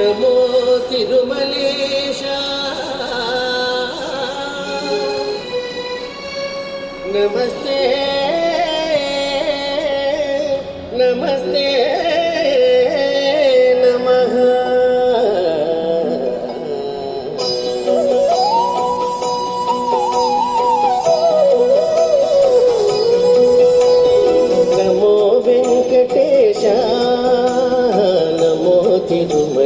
నమో తిరుమలేశ నమస్తే నమస్తే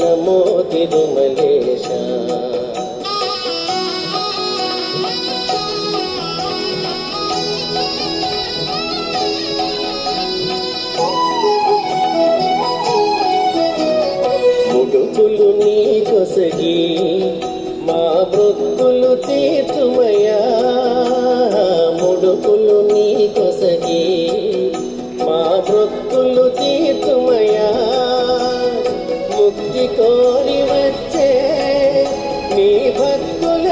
నమో తిరుమలేశ ముడుపులు నీ కొసగి మా మృత్తులు తీర్చుమయా ముడుపులు నీ కొసగి ముక్తి వచ్చే నీ భక్తుల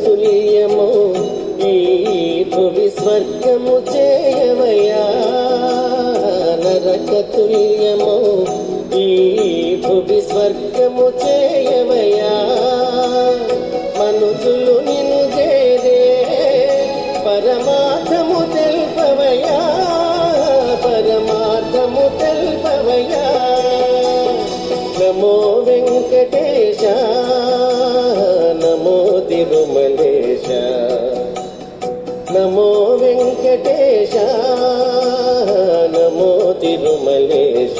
తుల్యము ఈ భువి స్వర్గము చేయవయా నరక తుల్యము ఈ భువి స్వర్గము చేయవయా మనుషులు నిన్ను చేరే పరమార్థము తెల్పవయా? పరమార్థము తెల్పవయా? నమో వెంకటేశ వెంకటేశ నమో తిరుమలేశ.